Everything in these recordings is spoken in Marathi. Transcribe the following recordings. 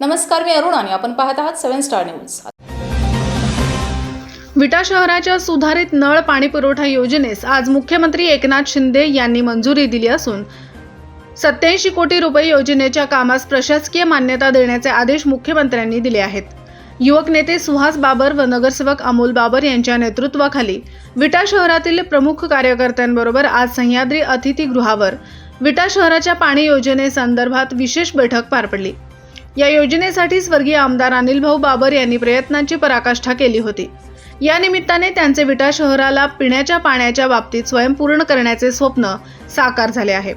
नमस्कार मी अरुण आणि आपण पाहत आहात सेव्हन स्टार न्यूज. विटा शहराच्या सुधारित नळ पाणी पुरवठा योजनेस आज मुख्यमंत्री एकनाथ शिंदे यांनी मंजुरी दिली असून सत्याऐंशी कोटी रुपये योजनेच्या कामास प्रशासकीय मान्यता देण्याचे आदेश मुख्यमंत्र्यांनी दिले आहेत. युवक नेते सुहास बाबर व नगरसेवक अमोल बाबर यांच्या नेतृत्वाखाली विटा शहरातील प्रमुख कार्यकर्त्यांबरोबर आज सह्याद्री अतिथीगृहावर विटा शहराच्या पाणी योजनेसंदर्भात विशेष बैठक पार पडली. या योजनेसाठी स्वर्गीय आमदार अनिल भाऊ बाबर यांनी प्रयत्नांची पराकाष्ठा केली होती. या निमित्ताने त्यांचे विटा शहराला पिण्याच्या पाण्याच्या बाबतीत स्वयंपूर्ण करण्याचे स्वप्न साकार झाले आहे.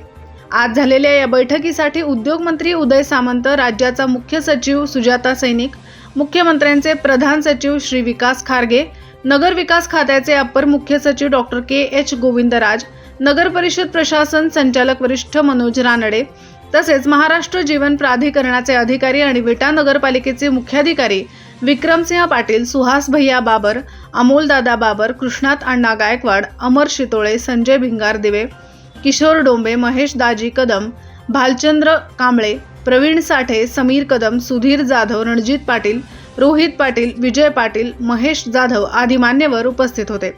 आज झालेल्या या बैठकीसाठी उद्योगमंत्री उदय सामंत राज्याचा मुख्य सचिव सुजाता सैनिक मुख्यमंत्र्यांचे प्रधान सचिव श्री विकास खारगे नगर विकास खात्याचे अप्पर मुख्य सचिव डॉक्टर के एच गोविंदराज नगर परिषद प्रशासन संचालक वरिष्ठ मनोज रानडे तसेच महाराष्ट्र जीवन प्राधिकरणाचे अधिकारी आणि विटा नगरपालिकेचे मुख्याधिकारी विक्रमसिंह पाटील सुहास भैया बाबर अमोलदादा बाबर कृष्णात अण्णा गायकवाड अमर शितोळे संजय भिंगार दिवे किशोर डोंबे महेश दाजी कदम भालचंद्र कांबळे प्रवीण साठे समीर कदम सुधीर जाधव रणजित पाटील रोहित पाटील विजय पाटील महेश जाधव आदी मान्यवर उपस्थित होते.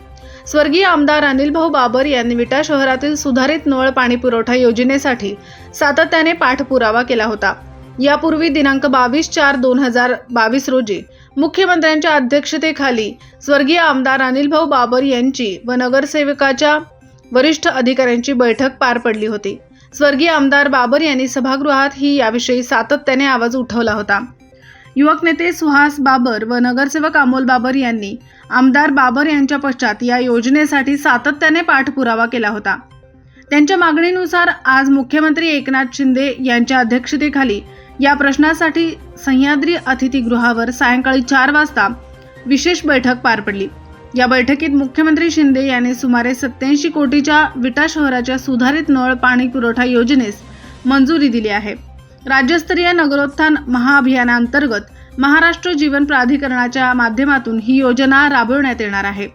स्वर्गीय आमदार अनिल भाऊ बाबर यांनी विटा शहरातील सुधारित नळ पाणी पुरवठा योजनेसाठी सातत्याने पाठपुरावा केला होता. यापूर्वी दिनांक बावीस चार दोन हजार बावीस रोजी मुख्यमंत्र्यांच्या अध्यक्षतेखाली स्वर्गीय आमदार अनिल भाऊ बाबर यांची व नगरसेवकाच्या वरिष्ठ अधिकाऱ्यांची बैठक पार पडली होती. स्वर्गीय आमदार बाबर यांनी सभागृहात ही याविषयी सातत्याने आवाज उठवला होता. युवक नेते सुहास बाबर व नगरसेवक अमोल बाबर यांनी आमदार बाबर यांच्या पश्चात या योजनेसाठी सातत्याने पाठपुरावा केला होता. त्यांच्या मागणीनुसार आज मुख्यमंत्री एकनाथ शिंदे यांच्या अध्यक्षतेखाली या प्रश्नासाठी सह्याद्री अतिथीगृहावर सायंकाळी चार वाजता विशेष बैठक पार पडली. या बैठकीत मुख्यमंत्री शिंदे यांनी सुमारे सत्याऐंशी कोटीच्या विटा शहराच्या सुधारित नळ पाणी पुरवठा योजनेस मंजुरी दिली आहे. राज्यस्तरीय नगरोत्थान महाअभियानांतर्गत महाराष्ट्र जीवन प्राधिकरणाच्या माध्यमातून ही योजना राबवण्यात येणार आहे.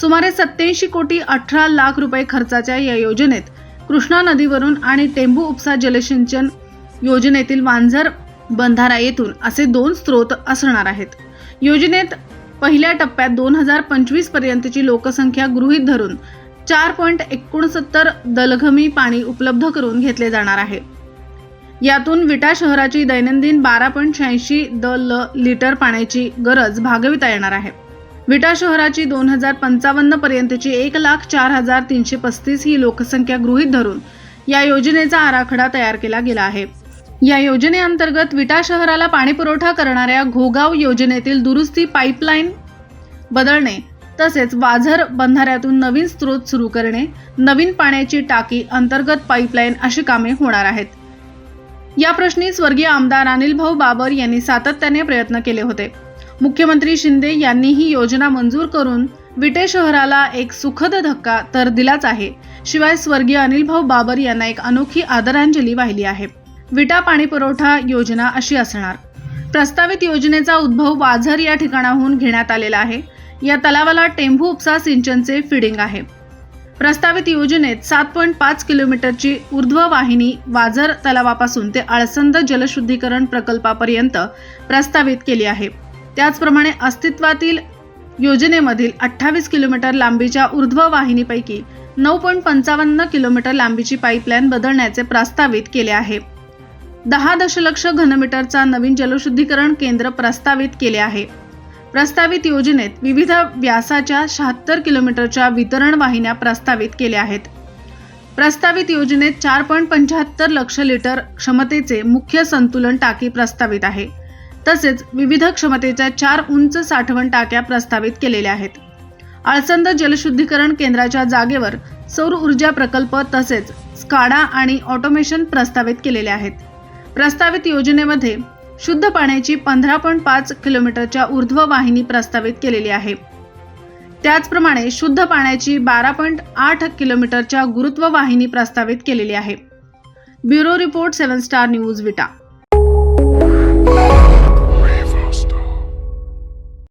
सुमारे सत्याऐंशी कोटी अठरा लाख रुपये खर्चाच्या या योजनेत कृष्णा नदीवरून आणि टेंबू उपसा जलसिंचन योजनेतील मांजर बंधारा येथून असे दोन स्रोत असणार आहेत. योजनेत पहिल्या टप्प्यात दोन हजार पंचवीस पर्यंतची लोकसंख्या गृहीत धरून चार पॉईंट एकोणसत्तर दलघमी पाणी उपलब्ध करून घेतले जाणार आहे. यातून विटा शहराची दैनंदिन बारा पॉईंट शहाऐंशी द ल लिटर पाण्याची गरज भागविता येणार आहे. विटा शहराची दोन हजार पंचावन्न पर्यंतची एक लाख चार हजार तीनशे पस्तीस ही लोकसंख्या गृहीत धरून या योजनेचा आराखडा तयार केला गेला आहे. या योजनेअंतर्गत विटा शहराला पाणीपुरवठा करणाऱ्या घोगाव योजनेतील दुरुस्ती पाईपलाईन बदलणे तसेच वाझर बंधाऱ्यातून नवीन स्रोत सुरू करणे नवीन पाण्याची टाकी अंतर्गत पाईपलाईन अशी कामे होणार आहेत. या प्रश्नी स्वर्गीय आमदार अनिल भाऊ बाबर यांनी सातत्याने प्रयत्न केले होते. मुख्यमंत्री शिंदे यांनी ही योजना मंजूर करून विटे शहराला एक सुखद धक्का तर दिलाच आहे. शिवाय स्वर्गीय अनिल भाऊ बाबर यांना एक अनोखी आदरांजली वाहिली आहे. विटा पाणी पुरवठा योजना अशी असणार. प्रस्तावित योजनेचा उद्भव वाझर या ठिकाणाहून घेण्यात आलेला आहे. या तलावाला टेंभू उपसा सिंचनचे फिडिंग आहे. प्रस्तावित योजनेत सात पॉईंट पाच किलोमीटरची ऊर्ध्व वाहिनी वाझर तलावापासून ते आळसंद जलशुद्धीकरण प्रकल्पापर्यंत प्रस्तावित केली आहे. त्याचप्रमाणे अस्तित्वातील योजनेमधील अठ्ठावीस किलोमीटर लांबीच्या ऊर्ध्व वाहिनीपैकी नऊ पॉईंट पंचावन्न किलोमीटर लांबीची पाईपलाईन बदलण्याचे प्रस्तावित केले आहे. दहा दशलक्ष घनमीटरचा नवीन जलशुद्धीकरण केंद्र प्रस्तावित केले आहे. प्रस्तावित योजनेत विविध व्यासाच्या शहात्तर किलोमीटरच्या वितरण वाहिन्या प्रस्तावित केल्या आहेत. प्रस्तावित योजनेत चार पॉईंट पंच्याहत्तर लक्ष लिटर क्षमतेचे मुख्य संतुलन टाकी प्रस्तावित आहे. तसेच विविध क्षमतेच्या चार उंच साठवण टाक्या प्रस्तावित केलेल्या आहेत. आळसंद जलशुद्धीकरण केंद्राच्या जागेवर सौर ऊर्जा प्रकल्प तसेच स्काडा आणि ऑटोमेशन प्रस्तावित केलेले आहेत. प्रस्तावित योजनेमध्ये शुद्ध पाण्याची पंधरा पॉईंट पाच किलोमीटरच्या ऊर्ध्व वाहिनी प्रस्तावित केलेली आहे. त्याचप्रमाणे शुद्ध पाण्याची बारा पॉईंट आठ किलोमीटरच्या गुरुत्व वाहिनी प्रस्तावित केलेली आहे. Bureau report seven star news Vita.